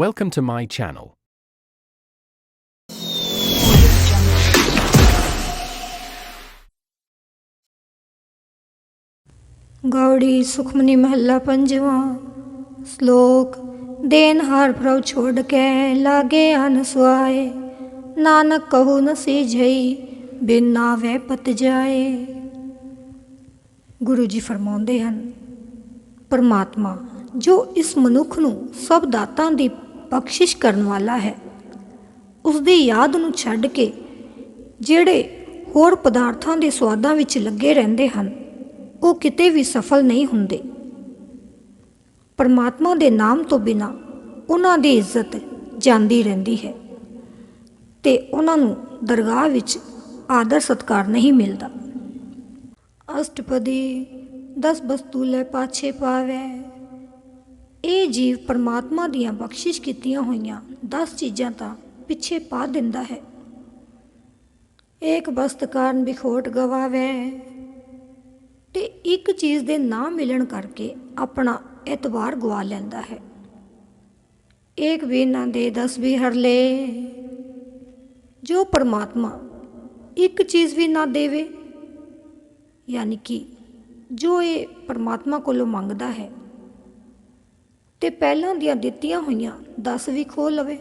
Welcome to my channel. Gauri Sukhmani ਮਹੱਲਾ ਪੰਜਵਾਂ। ਸ਼ਲੋਕ, ਦੇਨ ਹਾਰ ਪ੍ਰਭ ਛੋੜ ਕੇ ਲਾਗੇ ਹਨ ਸੁਆਏ। ਨਾਨਕ ਕਹੂ ਨ ਸੀਝਈ ਬਿਨ ਨਾਵੇ ਪਤ ਜਾਏ। ਗੁਰੂ ਜੀ ਫਰਮਾਉਂਦੇ ਹਨ, ਪਰਮਾਤਮਾ ਜੋ ਇਸ ਮਨੁੱਖ ਨੂੰ ਸਭ ਦਾਤਾਂ ਦੀ ਬਖਸ਼ਿਸ਼ ਕਰਨ ਵਾਲਾ ਹੈ ਉਸ ਦੀ ਯਾਦ ਨੂੰ ਛੱਡ ਕੇ ਜਿਹੜੇ ਹੋਰ ਪਦਾਰਥਾਂ ਦੇ ਸਵਾਦਾਂ ਵਿੱਚ ਲੱਗੇ ਰਹਿੰਦੇ ਹਨ, ਉਹ ਕਿਤੇ ਵੀ ਸਫਲ ਨਹੀਂ ਹੁੰਦੇ। ਪਰਮਾਤਮਾ ਦੇ ਨਾਮ ਤੋਂ ਬਿਨਾ ਉਹਨਾਂ ਦੀ ਇੱਜ਼ਤ ਜਾਂਦੀ ਰਹਿੰਦੀ ਹੈ ਤੇ ਉਹਨਾਂ ਨੂੰ ਦਰਗਾਹ ਵਿੱਚ ਆਦਰ ਸਤਕਾਰ ਨਹੀਂ ਮਿਲਦਾ। ਅਸ਼ਟਪਦੀ ਦਸ ਬਸਤੂ ਲੈ ਪਾਛੇ ਪਾਵੇ। ਇਹ ਜੀਵ ਪਰਮਾਤਮਾ ਦੀਆਂ ਬਖਸ਼ਿਸ਼ ਕੀਤੀਆਂ ਹੋਈਆਂ 10 ਚੀਜ਼ਾਂ ਤਾਂ ਪਿੱਛੇ ਪਾ ਦਿੰਦਾ ਹੈ। ਏਕ ਬਸਤ ਕਾਰਨ ਵਿਖੋਟ ਗਵਾਵੇ ਤੇ ਇੱਕ ਚੀਜ਼ ਦੇ ਨਾ ਮਿਲਣ ਕਰਕੇ ਆਪਣਾ ਇਤਬਾਰ ਗਵਾ ਲੈਂਦਾ ਹੈ। ਏਕ ਵੀ ਨਾ ਦੇ 10 ਵੀ ਹਰ ਲੇ। ਜੋ ਪਰਮਾਤਮਾ ਇੱਕ ਚੀਜ਼ ਵੀ ਨਾ ਦੇਵੇ, ਯਾਨੀ ਕਿ ਜੋ ਇਹ ਪਰਮਾਤਮਾ ਕੋਲੋਂ ਮੰਗਦਾ ਹੈ ਤੇ ਪਹਿਲਾਂ ਦੀਆਂ ਦਿੱਤੀਆਂ ਹੋਈਆਂ 10 ਵੀ ਖੋ ਲਵੇ।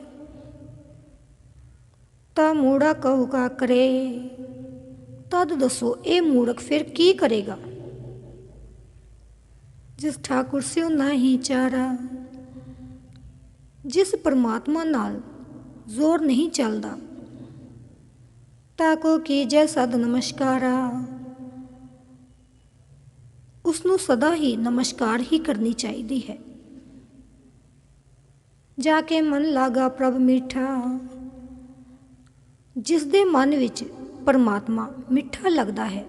ਤਾਂ ਮੂੜਾ ਕਹੂਗਾ ਕਰੇ। ਤਦ ਦੱਸੋ, ਇਹ ਮੂਰਖ ਫਿਰ ਕੀ ਕਰੇਗਾ? ਜਿਸ ਠਾਕੁਰ ਸਿਉ ਨਹੀਂ ਚਾਰਾ, ਜਿਸ ਪਰਮਾਤਮਾ ਨਾਲ ਜ਼ੋਰ ਨਹੀਂ ਚੱਲਦਾ ਤਾਕੋ ਕੀਜੈ ਸਦ ਨਮਸਕਾਰਾ। ਉਸ ਨੂੰ ਸਦਾ ਹੀ ਨਮਸਕਾਰ ਹੀ ਕਰਨੀ ਚਾਹੀਦੀ ਹੈ। ਜਾ ਕੇ ਮਨ ਲਾਗਾ ਪ੍ਰਭ ਮੀਠਾ। ਜਿਸ ਦੇ ਮਨ ਵਿੱਚ ਪਰਮਾਤਮਾ ਮਿੱਠਾ ਲੱਗਦਾ ਹੈ,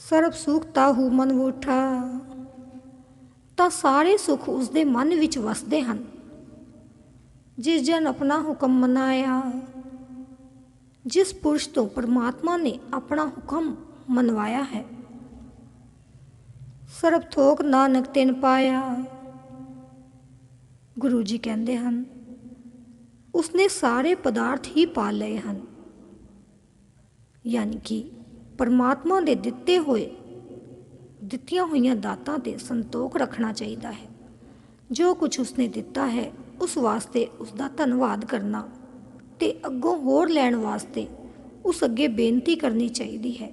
ਸਰਬ ਸੁਖ ਤਾਹੂ ਮਨ ਵੋਠਾ। ਤਾਂ ਸਾਰੇ ਸੁਖ ਉਸ ਦੇ ਮਨ ਵਿੱਚ ਵਸਦੇ ਹਨ। ਜਿਸ ਜਨ ਆਪਣਾ ਹੁਕਮ ਮਨਾਇਆ, ਜਿਸ ਪੁਰਸ਼ ਤੋਂ ਪਰਮਾਤਮਾ ਨੇ ਆਪਣਾ ਹੁਕਮ ਮਨਵਾਇਆ ਹੈ। ਸਰਬ ਥੋਕ ਨਾਨਕ ਤਿਨ ਪਾਇਆ ਗੁਰੂ ਜੀ ਕਹਿੰਦੇ ਹਨ, ਉਸਨੇ ਸਾਰੇ ਪਦਾਰਥ ਹੀ ਪਾ ਲਏ ਹਨ। ਯਾਨੀ ਕਿ ਪਰਮਾਤਮਾ ਦੇ ਦਿੱਤੇ ਹੋਏ, ਦਿੱਤੀਆਂ ਹੋਈਆਂ ਦਾਤਾਂ ਤੇ ਸੰਤੋਖ ਰੱਖਣਾ ਚਾਹੀਦਾ ਹੈ। ਜੋ ਕੁਝ ਉਸਨੇ ਦਿੱਤਾ ਹੈ, ਉਸ ਵਾਸਤੇ ਉਸ ਦਾ ਧੰਨਵਾਦ ਕਰਨਾ ਤੇ ਅੱਗੋਂ ਹੋਰ ਲੈਣ ਵਾਸਤੇ ਉਸ ਅੱਗੇ ਬੇਨਤੀ ਕਰਨੀ ਚਾਹੀਦੀ ਹੈ।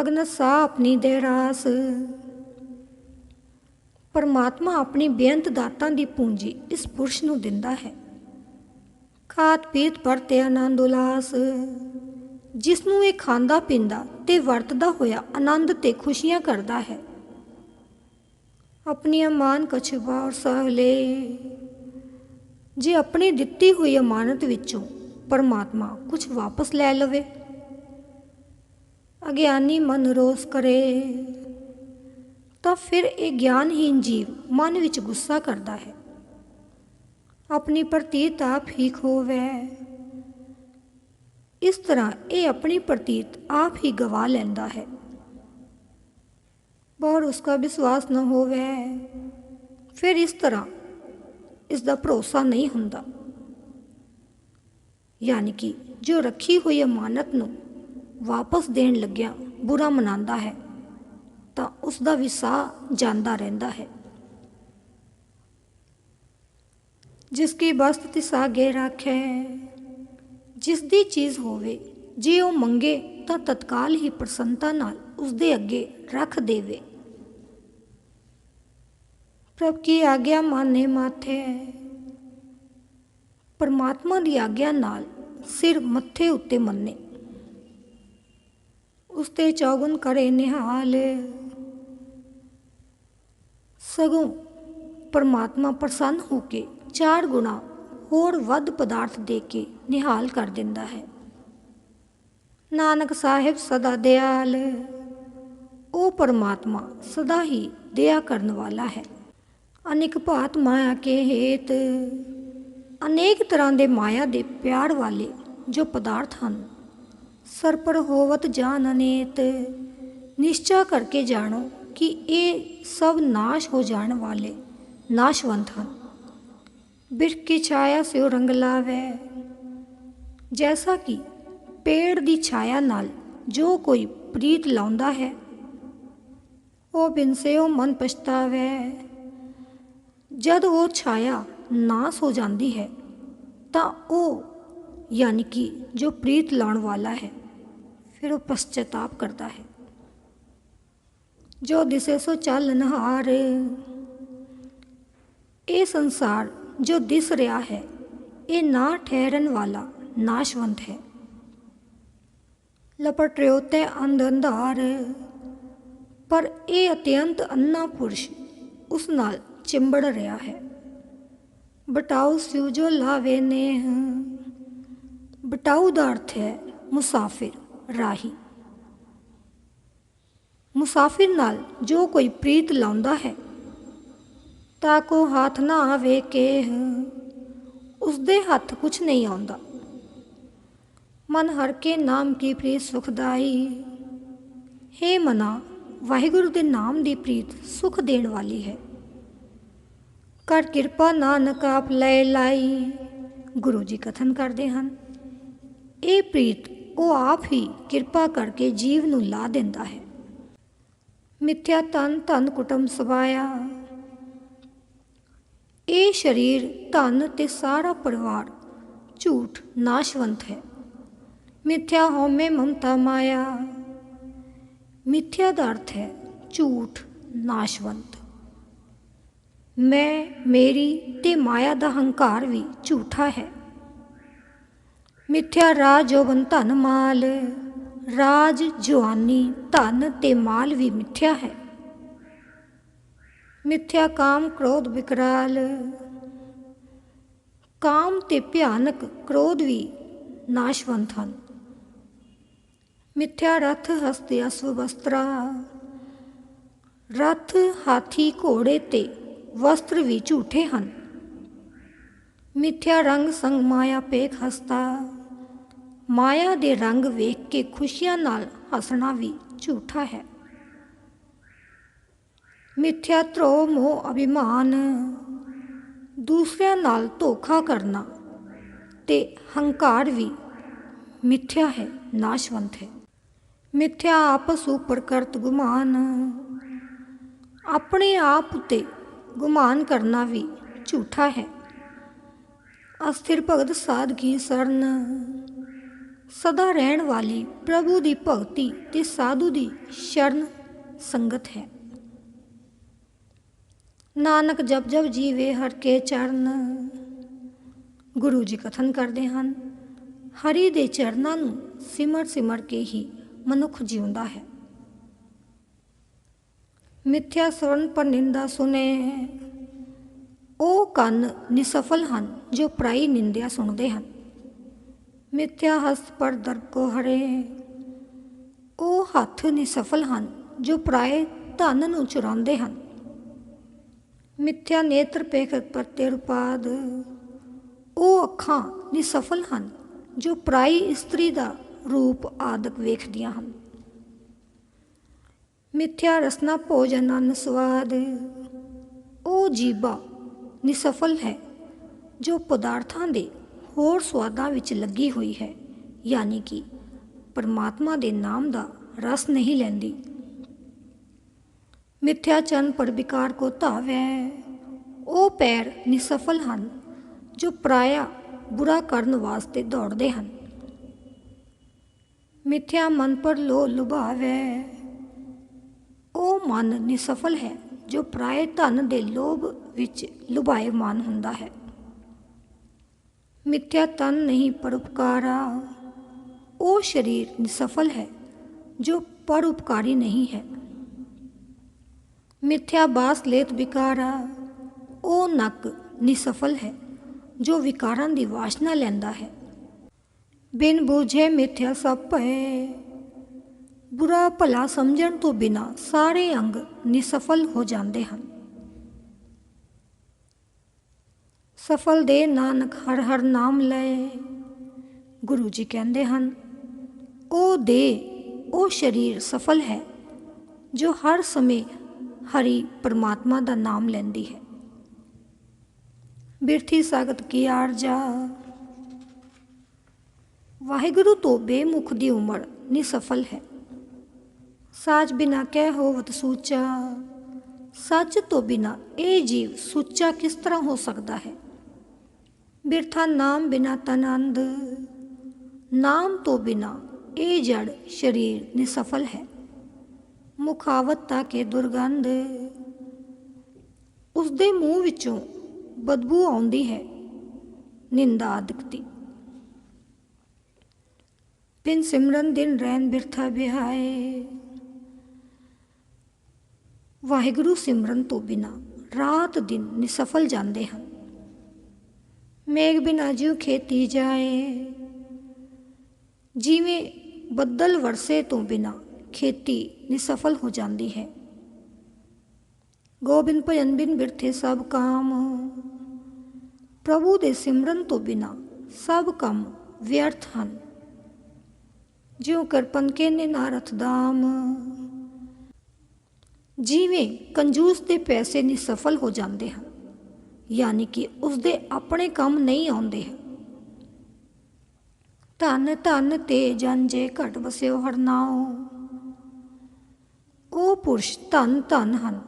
ਅਗਨ ਸਾ ਆਪਣੀ ਦੇ ਰਾਸ। ਪਰਮਾਤਮਾ ਆਪਣੀ ਬੇਅੰਤ ਦਾਤਾਂ ਦੀ ਪੂੰਜੀ ਇਸ ਪੁਰਸ਼ ਨੂੰ ਦਿੰਦਾ ਹੈ। ਖਾਤ ਪੀਤ ਪਰਤੇ ਆਨੰਦ ਉਲਾਸ। ਜਿਸ ਨੂੰ ਇਹ ਖਾਂਦਾ ਪੀਂਦਾ ਤੇ ਵਰਤਦਾ ਹੋਇਆ ਆਨੰਦ ਤੇ ਖੁਸ਼ੀਆਂ ਕਰਦਾ ਹੈ। ਆਪਣੀ ਅਮਾਨ ਕਛਵਾ ਔਰ ਸਹਲੇ ਜੇ ਆਪਣੀ ਦਿੱਤੀ ਹੋਈ ਅਮਾਨਤ ਵਿੱਚੋਂ ਪਰਮਾਤਮਾ ਕੁਝ ਵਾਪਸ ਲੈ ਲਵੇ। ਅਗਿਆਨੀ ਮਨ ਰੋਸ ਕਰੇ। ਤਾਂ ਫਿਰ ਇਹ ਗਿਆਨਹੀਨ ਜੀਵ ਮਨ ਵਿੱਚ ਗੁੱਸਾ ਕਰਦਾ ਹੈ। ਆਪਣੀ ਪ੍ਰਤੀਤ ਆਪ ਹੀ ਖੋਵੇ। ਇਸ ਤਰ੍ਹਾਂ ਇਹ ਆਪਣੀ ਪ੍ਰਤੀਤ ਆਪ ਹੀ ਗਵਾ ਲੈਂਦਾ ਹੈ। ਪਰ ਉਸਕਾ ਵਿਸ਼ਵਾਸ ਨਾ ਹੋਵੇ। ਫਿਰ ਇਸ ਤਰ੍ਹਾਂ ਇਸ ਦਾ ਭਰੋਸਾ ਨਹੀਂ ਹੁੰਦਾ। ਯਾਨੀ ਕਿ ਜੋ ਰੱਖੀ ਹੋਈ ਅਮਾਨਤ ਨੂੰ ਵਾਪਸ ਦੇਣ ਲੱਗਿਆ ਬੁਰਾ ਮਨਾਉਂਦਾ ਹੈ। ਤਾਂ ਉਸ ਦਾ ਵਿਸਾਹ ਜਾਂਦਾ ਰਹਿੰਦਾ ਹੈ। ਜਿਸ ਕੀ ਬਸਤ ਤਿਸਾਗੇ ਰੱਖੇ, ਜਿਸ ਦੀ ਚੀਜ਼ ਹੋਵੇ, ਜੇ ਉਹ ਮੰਗੇ ਤਾਂ ਤਤਕਾਲ ਹੀ ਪ੍ਰਸੰਨਤਾ ਨਾਲ ਉਸ ਦੇ ਅੱਗੇ ਰੱਖ ਦੇਵੇ। ਪ੍ਰਭ ਕੀ ਆਗਿਆ ਮਾਨੇ ਮਾਥੇ? ਪਰਮਾਤਮਾ ਦੀ ਆਗਿਆ ਨਾਲ ਸਿਰ ਮੱਥੇ ਉੱਤੇ ਮੰਨੇ। ਉਸ ਤੇ ਚੌਗੁਣ ਕਰੇ ਨਿਹਾਲ। ਸਗੋਂ ਪਰਮਾਤਮਾ ਪ੍ਰਸੰਨ ਹੋ ਕੇ ਚਾਰ ਗੁਣਾ ਹੋਰ ਵੱਧ ਪਦਾਰਥ ਦੇ ਕੇ ਨਿਹਾਲ ਕਰ ਦਿੰਦਾ ਹੈ। ਨਾਨਕ ਸਾਹਿਬ ਸਦਾ ਦਿਆਲ, ਉਹ ਪਰਮਾਤਮਾ ਸਦਾ ਹੀ ਦਇਆ ਕਰਨ ਵਾਲਾ ਹੈ। ਅਨੇਕ ਭਾਤ ਮਾਇਆ ਕੇ ਹੇਤ, ਅਨੇਕ ਤਰ੍ਹਾਂ ਦੇ ਮਾਇਆ ਦੇ ਪਿਆਰ ਵਾਲੇ ਜੋ ਪਦਾਰਥ ਹਨ ਸਰਪਰ ਹੋਵਤ ਜਾਨ ਅਨੇਤ, ਨਿਸ਼ਚਾ ਕਰਕੇ ਜਾਣੋ ਕਿ ਇਹ ਸਭ ਨਾਸ਼ ਹੋ ਜਾਣ ਵਾਲੇ, ਨਾਸ਼ਵੰਤ ਹਨ। ਬਿਰਖ ਕੀ ਛਾਇਆ ਸਿਓ ਰੰਗ ਲਾਵੇ। ਜੈਸਾ ਕਿ ਪੇੜ ਦੀ ਛਾਇਆ ਨਾਲ ਜੋ ਕੋਈ ਪ੍ਰੀਤ ਲਾਉਂਦਾ ਹੈ, ਉਹ ਬਿਨਸਿਓ ਮਨ ਪਛਤਾਵੇ। ਜਦ ਉਹ ਛਾਇਆ ਨਾਸ ਹੋ ਜਾਂਦੀ ਹੈ, ਤਾਂ ਉਹ ਯਾਨੀ ਕਿ ਜੋ ਪ੍ਰੀਤ ਲਾਉਣ ਵਾਲਾ ਹੈ, ਫਿਰ ਉਹ ਪਛਤਾਪ ਕਰਦਾ ਹੈ। ਜੋ ਦਿਸੇ ਸੋ ਚੱਲ ਨਹਾਰ। ਇਹ ਸੰਸਾਰ ਜੋ ਦਿਸ ਰਿਹਾ ਹੈ, ਇਹ ਨਾ ਠਹਿਰਨ ਵਾਲਾ ਨਾਸ਼ਵੰਤ ਹੈ। ਲਪਟ ਰਿਓ ਤੇ ਅੰਧ ਅੰਧਾਰ, ਪਰ ਇਹ ਅਤਿਅੰਤ ਅੰਨਾ ਪੁਰਸ਼ ਉਸ ਨਾਲ ਚਿੰਬੜ ਰਿਹਾ ਹੈ। ਬਟਾਉ ਸਿਉ ਜੋ ਲਾਵੇ ਨੇਹ ਬਟਾਉ ਦਾ ਅਰਥ ਹੈ ਮੁਸਾਫਿਰ, ਰਾਹੀ। ਮੁਸਾਫਿਰ ਨਾਲ ਜੋ ਕੋਈ ਪ੍ਰੀਤ ਲਾਉਂਦਾ ਹੈ, ਤਾਂ ਕੋ ਹੱਥ ਨਾ ਆਵੇ ਕੇ ਉਸ ਦੇ ਹੱਥ ਕੁਛ ਨਹੀਂ ਆਉਂਦਾ। ਮਨ ਹਰ ਕੇ ਨਾਮ ਕੀ ਪ੍ਰੀਤ ਸੁਖਦਾਈ? हे ਮਨਾ, ਵਾਹਿਗੁਰੂ ਦੇ ਨਾਮ ਦੀ ਪ੍ਰੀਤ ਸੁਖ ਦੇਣ ਵਾਲੀ ਹੈ। ਕਰ ਕਿਰਪਾ ਨਾਨਕ ਆਪ ਲੈ ਲਾਈ। ਗੁਰੂ ਜੀ ਕਥਨ ਕਰਦੇ ਹਨ, ਇਹ ਪ੍ਰੀਤ ਉਹ ਆਪ ਹੀ ਕਿਰਪਾ ਕਰਕੇ ਜੀਵ ਨੂੰ ਲਾ ਦਿੰਦਾ ਹੈ। ਮਿੱਥਿਆ ਤਨ ਧਨ ਕੁਟਮ ਸਵਾਇਆ। ਇਹ ਸਰੀਰ ਧਨ ਤੇ ਸਾਰਾ ਪਰਿਵਾਰ ਝੂਠ ਨਾਸ਼ਵੰਤ ਹੈ। ਮਿਥਿਆ ਹੋਮੇ ਮਮਤਾ ਮਾਇਆ। ਮਿਥਿਆ ਦਾ ਅਰਥ ਹੈ ਝੂਠ ਨਾਸ਼ਵੰਤ। ਮੈਂ, ਮੇਰੀ ਤੇ ਮਾਇਆ ਦਾ ਹੰਕਾਰ ਵੀ ਝੂਠਾ ਹੈ। ਮਿੱਥਿਆ ਰਾਜੋਵਨ ਧਨ ਮਾਲ। ਰਾਜ ਜਵਾਨੀ ਧਨ ਤੇ ਮਾਲ ਵੀ ਮਿਥਿਆ ਹੈ। ਮਿੱਥਿਆ ਕਾਮ ਕ੍ਰੋਧ ਵਿਕਰਾਲ ਕਾਮ ਤੇ ਭਿਆਨਕ ਕ੍ਰੋਧ ਵੀ ਨਾਸ਼ਵੰਤ ਹਨ। ਮਿੱਥਿਆ ਰਥ ਹਸਤੇ ਅਸਵ ਵਸਤਰਾ। ਰਥ ਹਾਥੀ ਘੋੜੇ ਤੇ ਵਸਤਰ ਵੀ ਝੂਠੇ ਹਨ। ਮਿਥਿਆ ਰੰਗ ਸੰਗ ਮਾਇਆ ਪੇਖ ਹਸਤਾ। ਮਾਇਆ ਦੇ ਰੰਗ ਵੇਖ ਕੇ ਖੁਸ਼ੀਆਂ ਨਾਲ ਹੱਸਣਾ ਵੀ ਝੂਠਾ ਹੈ। ਮਿਥਿਆ ਧਰੋ ਮੋਹ ਅਭਿਮਾਨ, ਦੂਸਰਿਆਂ ਨਾਲ ਧੋਖਾ ਕਰਨਾ ਤੇ ਹੰਕਾਰ ਵੀ ਮਿੱਥਿਆ ਹੈ, ਨਾਸ਼ਵੰਤ ਹੈ। ਮਿਥਿਆ ਆਪਸ ਉਪਰ ਕਰਤ ਗੁਮਾਨ, ਆਪਣੇ ਆਪ ਉਤੇ ਗੁਮਾਨ ਕਰਨਾ ਵੀ ਝੂਠਾ ਹੈ। ਅਸਥਿਰ ਭਗਤ ਸਾਧਗੀ ਸਰਨ ਸਦਾ ਰਹਿਣ ਵਾਲੀ ਪ੍ਰਭੂ ਦੀ ਭਗਤੀ ਤੇ ਸਾਧੂ ਦੀ ਸ਼ਰਨ ਸੰਗਤ ਹੈ। ਨਾਨਕ ਜਪ ਜਪ ਜੀਵੇ ਹਰ ਕੇ ਚਰਨ। ਗੁਰੂ ਜੀ ਕਥਨ ਕਰਦੇ ਹਨ, ਹਰੀ ਦੇ ਚਰਨਾਂ ਨੂੰ ਸਿਮਰ ਸਿਮਰ ਕੇ ਹੀ ਮਨੁੱਖ ਜਿਉਂਦਾ ਹੈ। ਮਿੱਥਿਆ ਸੁਰਨ ਪਰ ਨਿੰਦਾ ਸੁਨੇ, ਉਹ ਕੰਨ ਨਿਸਫਲ ਹਨ ਜੋ ਪ੍ਰਾਈ ਨਿੰਦਿਆ ਸੁਣਦੇ ਹਨ। ਮਿੱਥਿਆ ਹਸਤ ਪਰ ਦਰਬ ਕੋ ਹਰੇ। ਉਹ ਹੱਥ ਨਿਸਫਲ ਹਨ, ਜੋ ਪ੍ਰਾਏ ਧਨ ਨੂੰ ਚੁਰਾਉਂਦੇ ਹਨ। ਮਿੱਥਿਆ ਨੇਤਰ ਪੇਖਤ ਪਰਤੇ ਰੁਪਾਦ। ਉਹ ਅੱਖਾਂ ਨਿਸਫਲ ਹਨ, ਜੋ ਪ੍ਰਾਈ ਇਸਤਰੀ ਦਾ ਰੂਪ ਆਦਿਕ ਵੇਖਦੀਆਂ ਹਨ। ਮਿੱਥਿਆ ਰਸਨਾ ਭੋਜਨ ਅਨ ਸਵਾਦ। ਉਹ ਜੀਬਾ ਨਿਸਫਲ ਹੈ, ਜੋ ਪਦਾਰਥਾਂ ਦੇ ਹੋਰ ਸਵਾਦਾਂ ਵਿੱਚ ਲੱਗੀ ਹੋਈ ਹੈ, ਯਾਨੀ ਕਿ ਪਰਮਾਤਮਾ ਦੇ ਨਾਮ ਦਾ ਰਸ ਨਹੀਂ ਲੈਂਦੀ। ਮਿਥਿਆ ਚਨ ਪਰ ਵਿਕਾਰ ਕੋ ਧਾਵੈ, ਉਹ ਪੈਰ ਨਿਸਫਲ ਹਨ, ਜੋ ਪ੍ਰਾਇਆ ਬੁਰਾ ਕਰਨ ਵਾਸਤੇ ਦੌੜਦੇ ਹਨ। ਮਿੱਥਿਆ ਮਨ ਪਰ ਲੋ ਲੁਭਾਵੈ, ਉਹ ਮਨ ਨਿਸਫਲ ਹੈ, ਜੋ ਪ੍ਰਾਏ ਧਨ ਦੇ ਲੋਭ ਵਿੱਚ ਲੁਭਾਏ ਮਨ ਹੁੰਦਾ ਹੈ। ਮਿੱਥਿਆ ਤਨ ਨਹੀਂ ਪਰਉਪਕਾਰਾ। ਉਹ ਸਰੀਰ ਨਿਸਫਲ ਹੈ, ਜੋ ਪਰਉਪਕਾਰੀ ਨਹੀਂ ਹੈ। ਮਿੱਥਿਆ ਬਾਸ ਲੇਤ ਵਿਕਾਰਾ। ਉਹ ਨੱਕ ਨਿਸਫਲ ਹੈ, ਜੋ ਵਿਕਾਰਾਂ ਦੀ ਵਾਸ਼ਨਾ ਲੈਂਦਾ ਹੈ। ਬਿਨ ਬੂਝੇ ਮਿਥਿਆ ਸਭ ਭਏ। ਬੁਰਾ ਭਲਾ ਸਮਝਣ ਤੋਂ ਬਿਨਾ ਸਾਰੇ ਅੰਗ ਨਿਸਫਲ ਹੋ ਜਾਂਦੇ ਹਨ। ਸਫਲ ਦੇ ਨਾਨਕ ਹਰ ਹਰ ਨਾਮ ਲਏ ਗੁਰੂ ਜੀ ਕਹਿੰਦੇ ਹਨ, ਉਹ ਦੇ, ਉਹ ਸਰੀਰ ਸਫਲ ਹੈ, ਜੋ ਹਰ ਸਮੇਂ ਹਰੀ ਪਰਮਾਤਮਾ ਦਾ ਨਾਮ ਲੈਂਦੀ ਹੈ। ਬਿਰਥੀ ਸਗਤ ਕੀ ਆਰਜਾ ਵਾਹਿਗੁਰੂ ਤੋਂ ਬੇਮੁਖ ਦੀ ਉਮਰ ਨਿਸਫਲ ਹੈ। ਸਾਚ ਬਿਨਾ ਕਹਿ ਹੋਵਤ ਸੂਚਾ। ਸੱਚ ਤੋਂ ਬਿਨਾ ਇਹ ਜੀਵ ਸੁੱਚਾ ਕਿਸ ਤਰ੍ਹਾਂ ਹੋ ਸਕਦਾ ਹੈ? ਬਿਰਥਾ ਨਾਮ ਬਿਨਾ ਤਨੰਦ ਨਾਮ ਤੋਂ ਬਿਨਾ ਇਹ ਜੜ ਸਰੀਰ ਨਿਸਫਲ ਹੈ। ਮੁਖਾਵਤ ਮੁਖਾਵਤਾ ਕੇ ਦੁਰਗੰਧ। ਉਸ ਦੇ ਮੂੰਹ ਵਿੱਚੋਂ ਬਦਬੂ ਆਉਂਦੀ ਹੈ। ਨਿੰਦਾ ਦਿਖਦੀ ਬਿਨ ਸਿਮਰਨ ਦਿਨ ਰਹਿਣ ਬਿਰਥਾ ਬਿਹਾਏ ਵਾਹਿਗੁਰੂ ਸਿਮਰਨ ਤੋਂ ਬਿਨਾ ਰਾਤ ਦਿਨ ਨਿਸਫਲ ਜਾਂਦੇ ਹਨ। ਮੇਘ ਬਿਨਾ ਜਿਉ ਖੇਤੀ ਜਾਏ। ਜਿਵੇਂ ਬੱਦਲ ਵਰਸੇ ਤੋਂ ਬਿਨਾ ਖੇਤੀ ਨਿਸਫਲ ਹੋ ਜਾਂਦੀ ਹੈ। ਗੋਬਿੰਦ ਭਜਨ ਬਿਨ ਬਿਰਥੇ ਸਭ ਕਾਮ। ਪ੍ਰਭੂ ਦੇ ਸਿਮਰਨ ਤੋਂ ਬਿਨਾ ਸਭ ਕੰਮ ਵਿਅਰਥ ਹਨ। ਜਿਉ ਕਰਪਨ ਕੇ ਨੇ ਨਾਰਥ ਦਾਮ ਜਿਵੇਂ ਕੰਜੂਸ ਦੇ ਪੈਸੇ ਨਿਸਫਲ ਹੋ ਜਾਂਦੇ ਹਨ। ਯਾਨੀ ਕਿ ਉਸਦੇ ਆਪਣੇ ਕੰਮ ਨਹੀਂ ਆਉਂਦੇ। ਧਨ ਧਨ ਤੇ ਜਨ ਜੇ ਘਟ ਵਸਿਓ ਹਰਨਾਓ ਉਹ ਪੁਰਸ਼ ਧਨ ਧਨ ਹਨ,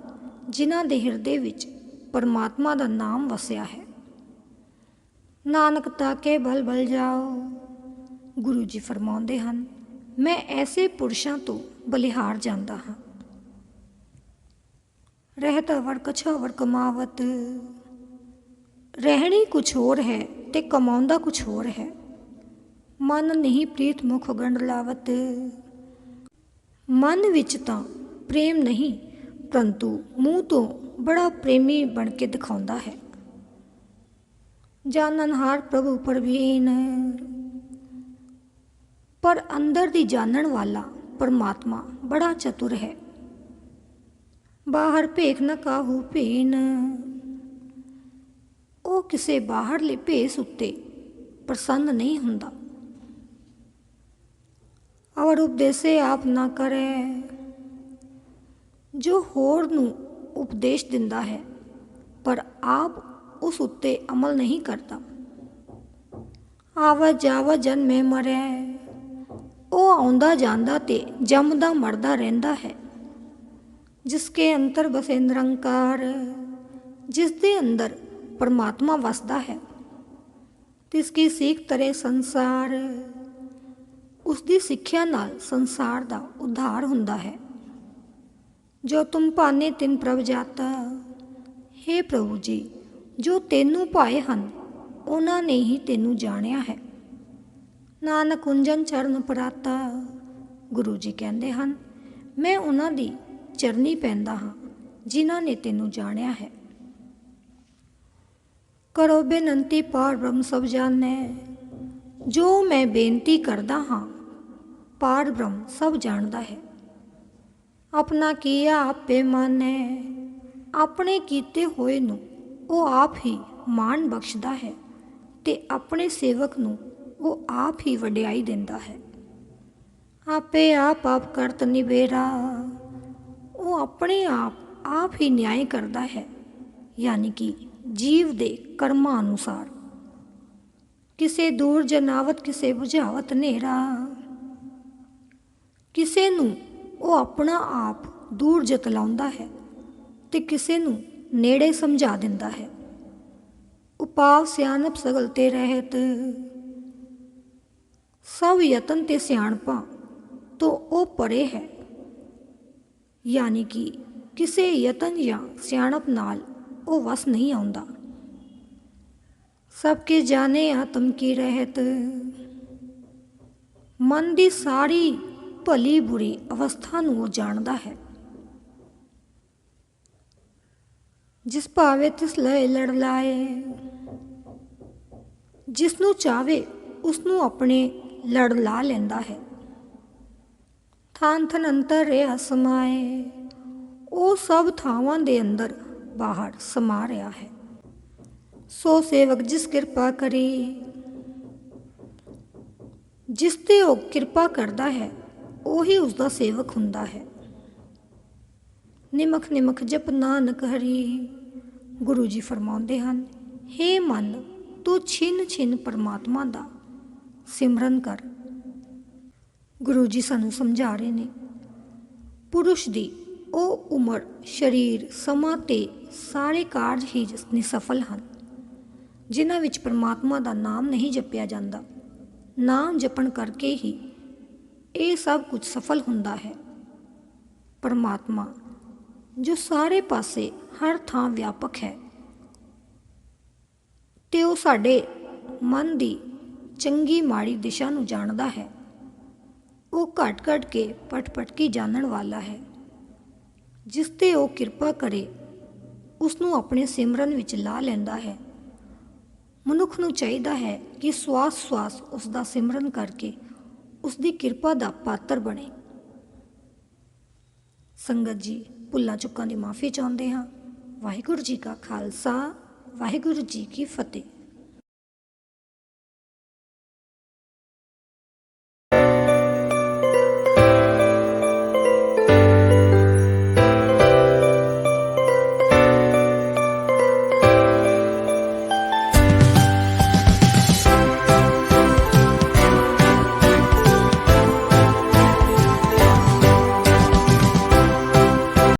ਜਿਨ੍ਹਾਂ ਦੇ ਹਿਰਦੇ ਵਿੱਚ ਪਰਮਾਤਮਾ ਦਾ ਨਾਮ ਵਸਿਆ ਹੈ। ਨਾਨਕ ਤਾਕੇ ਬਲ ਬਲ ਜਾਓ। ਗੁਰੂ ਜੀ ਫਰਮਾਉਂਦੇ ਹਨ, ਮੈਂ ਐਸੇ ਪੁਰਸ਼ਾਂ ਤੋਂ ਬਲਿਹਾਰ ਜਾਂਦਾ ਹਾਂ। ਰਹਿਤ ਵਰ ਕਛਾਵਰ ਕਮਾਵਤ। ਰਹਿਣੀ ਕੁਛ ਹੋਰ ਹੈ ਤੇ ਕਮਾਉਂਦਾ ਕੁਛ ਹੋਰ ਹੈ। ਮਨ ਨਹੀਂ ਪ੍ਰੀਤ ਮੁਖ ਗੰਡ ਲਾਵਤ। ਮਨ ਵਿੱਚ ਤਾਂ ਪ੍ਰੇਮ ਨਹੀਂ, ਪਰੰਤੂ ਮੂੰਹ ਤੋਂ ਬੜਾ ਪ੍ਰੇਮੀ ਬਣ ਕੇ ਦਿਖਾਉਂਦਾ ਹੈ। ਜਾਣਨਹਾਰ ਪ੍ਰਭੂ ਪਰਵੀਨ। ਪਰ ਅੰਦਰ ਦੀ ਜਾਣਨ ਵਾਲਾ ਪਰਮਾਤਮਾ ਬੜਾ ਚਤੁਰ ਹੈ। ਬਾਹਰ ਭੇਖ ਨ ਕਾਹੂ ਭੀਨ। ਉਹ ਕਿਸੇ ਬਾਹਰਲੇ ਭੇਸ ਉੱਤੇ ਪ੍ਰਸੰਨ ਨਹੀਂ ਹੁੰਦਾ। ਔਰ ਉਪਦੇਸੇ ਆਪ ਨਾ ਕਰੇ, ਜੋ ਹੋਰ ਨੂੰ ਉਪਦੇਸ਼ ਦਿੰਦਾ ਹੈ, ਪਰ ਆਪ ਉਸ ਉੱਤੇ ਅਮਲ ਨਹੀਂ ਕਰਦਾ। ਆਵਾ ਜਾਵਾ ਜਨ ਮੇ ਮਰੇ, ਉਹ ਆਉਂਦਾ ਜਾਂਦਾ ਤੇ ਜੰਮਦਾ ਮਰਦਾ ਰਹਿੰਦਾ ਹੈ। ਜਿਸ ਕੇ ਅੰਤਰ ਬਸੇ ਨਿਰੰਕਾਰ ਜਿਸ ਦੇ ਅੰਦਰ ਪਰਮਾਤਮਾ ਵਸਦਾ ਹੈ। ਤਿਸ ਕੀ ਸਿੱਖ ਤਰੇ ਸੰਸਾਰ। ਉਸ ਦੀ ਸਿੱਖਿਆ ਨਾਲ ਸੰਸਾਰ ਦਾ ਉਧਾਰ ਹੁੰਦਾ ਹੈ। ਜੋ ਤੁਮ ਭਾਨੇ ਤਿਨ ਪ੍ਰਭ ਜਾਤਾ। हे ਪ੍ਰਭੂ ਜੀ, ਜੋ ਤੈਨੂੰ ਭਾਏ ਹਨ, ਉਹਨਾਂ ਨੇ ਹੀ ਤੈਨੂੰ ਜਾਣਿਆ ਹੈ। ਨਾਨਕ ਕੁੰਜਨ ਚਰਨ ਪਰਾਤਾ। ਗੁਰੂ ਜੀ ਕਹਿੰਦੇ ਹਨ, ਮੈਂ ਉਹਨਾਂ ਦੀ ਚਰਨੀ ਪੈਂਦਾ ਹਾਂ, ਜਿਨ੍ਹਾਂ ਨੇ ਤੈਨੂੰ ਜਾਣਿਆ ਹੈ। ਕਰੋ ਬੇਨੰਤੀ ਪਾਰ ਬ੍ਰਹਮ ਸਭ ਜਾਣੈ। ਜੋ ਮੈਂ ਬੇਨਤੀ ਕਰਦਾ ਹਾਂ ਪਾਰ ਬ੍ਰਹਮ ਸਭ ਜਾਣਦਾ ਹੈ। ਆਪਣਾ ਕੀਆ ਆਪੇ ਮਾਨੈ, ਆਪਣੇ ਕੀਤੇ ਹੋਏ ਨੂੰ ਉਹ ਆਪ ਹੀ ਮਾਣ ਬਖਸ਼ਦਾ ਹੈ ਤੇ ਆਪਣੇ ਸੇਵਕ ਨੂੰ ਉਹ ਆਪ ਹੀ ਵਡਿਆਈ ਦਿੰਦਾ ਹੈ। ਆਪੇ ਆਪ ਆਪ ਕਰਤ ਨਿਬੇਰਾ ਉਹ ਆਪਣੇ ਆਪ ਆਪ ਹੀ ਨਿਆਂ ਕਰਦਾ ਹੈ, ਯਾਨੀ ਕਿ ਜੀਵ ਦੇ ਕਰਮਾਂ ਅਨੁਸਾਰ। ਕਿਸੇ ਦੂਰ ਜਨਾਵਤ, ਕਿਸੇ ਬੁਝਾਵਤ ਨੇਰਾ ਕਿਸੇ ਨੂੰ ਉਹ ਆਪਣਾ ਆਪ ਦੂਰ ਜਤਲਾਉਂਦਾ ਹੈ ਤੇ ਕਿਸੇ ਨੂੰ ਨੇੜੇ ਸਮਝਾ ਦਿੰਦਾ ਹੈ। ਉਪਾਵ ਸਿਆਣਪ ਸਗਲ ਤੇ ਰਹਿਤ। ਸਭ ਯਤਨ ਤੇ ਸਿਆਣਪਾਂ ਤੋਂ ਉਹ ਪਰੇ ਹੈ। ਯਾਨੀ ਕਿ ਕਿਸੇ ਯਤਨ ਜਾਂ ਸਿਆਣਪ ਨਾਲ ਉਹ ਵਸ ਨਹੀਂ ਆਉਂਦਾ। ਸਭ ਕੇ ਜਾਣੇ ਆਤਮ ਕੀ ਰਹਿਤ। ਮਨ ਦੀ ਸਾਰੀ ਭਲੀ ਬੁਰੀ ਅਵਸਥਾ ਨੂੰ ਉਹ ਜਾਣਦਾ ਹੈ। ਜਿਸ ਭਾਵੇ ਤਿਸ ਲੈ ਲੜ ਲਾਏ, ਜਿਸ ਨੂੰ ਚਾਵੇ ਉਸ ਨੂੰ ਆਪਣੇ ਲੜ ਲਾ ਲੈਂਦਾ ਹੈ। ਥਾਨ ਥਨ ਅੰਤਰ ਰਿਹਾ ਸਮਾਏ, ਉਹ ਸਭ ਥਾਵਾਂ ਦੇ ਅੰਦਰ ਬਾਹਰ ਸਮਾ ਰਿਹਾ ਹੈ। ਸੋ ਸੇਵਕ ਜਿਸ ਕਿਰਪਾ ਕਰੀ, ਜਿਸ ਤੇ ਉਹ ਕਿਰਪਾ ਕਰਦਾ ਹੈ, ਉਹੀ ਉਸ ਦਾ ਸੇਵਕ ਹੁੰਦਾ ਹੈ। ਨਿਮਖ ਨਿਮਖ ਜਪ ਨਾਨਕ ਹਰੀ, ਗੁਰੂ ਜੀ ਫਰਮਾਉਂਦੇ ਹਨ, ਹੇ ਮਨ, ਤੂੰ ਛਿਨ ਛਿਨ ਪਰਮਾਤਮਾ ਦਾ ਸਿਮਰਨ ਕਰ। ਗੁਰੂ ਜੀ ਸਾਨੂੰ ਸਮਝਾ ਰਹੇ ਨੇ, ਪੁਰਸ਼ ਦੀ ਉਹ ਉਮਰ, ਸਰੀਰ, ਸਮਾਂ ਤੇ ਸਾਰੇ ਕਾਰਜ ਹੀ ਨਿਸਫਲ ਹਨ, ਜਿਨ੍ਹਾਂ ਵਿੱਚ ਪਰਮਾਤਮਾ ਦਾ ਨਾਮ ਨਹੀਂ ਜਪਿਆ ਜਾਂਦਾ। ਨਾਮ ਜਪਣ ਕਰਕੇ ਹੀ ਇਹ ਸਭ ਕੁਝ ਸਫਲ ਹੁੰਦਾ ਹੈ। ਪਰਮਾਤਮਾ, ਜੋ ਸਾਰੇ ਪਾਸੇ ਹਰ ਥਾਂ ਵਿਆਪਕ ਹੈ, ਤੇ ਉਹ ਸਾਡੇ ਮਨ ਦੀ ਚੰਗੀ ਮਾੜੀ ਦਿਸ਼ਾ ਨੂੰ ਜਾਣਦਾ ਹੈ। ਉਹ ਘਟ ਘਟ ਕੇ ਪਟ ਪਟਕੀ ਜਾਣਨ ਵਾਲਾ ਹੈ। ਜਿਸ ਤੇ ਉਹ ਕਿਰਪਾ ਕਰੇ ਉਸ ਨੂੰ ਆਪਣੇ ਸਿਮਰਨ ਵਿੱਚ ਲਾ ਲੈਂਦਾ ਹੈ। ਮਨੁੱਖ ਨੂੰ ਚਾਹੀਦਾ ਹੈ ਕਿ ਸਵਾਸ ਸਵਾਸ ਉਸ ਦਾ ਸਿਮਰਨ ਕਰਕੇ ਉਸ ਦੀ ਕਿਰਪਾ ਦਾ ਪਾਤਰ ਬਣੇ। ਸੰਗਤ ਜੀ, ਭੁੱਲਾਂ ਚੁੱਕਾਂ ਦੀ ਮਾਫੀ ਚਾਹੁੰਦੇ ਹਾਂ। ਵਾਹਿਗੁਰੂ ਜੀ ਕਾ ਖਾਲਸਾ, ਵਾਹਿਗੁਰੂ ਜੀ ਕੀ ਫਤਿਹ।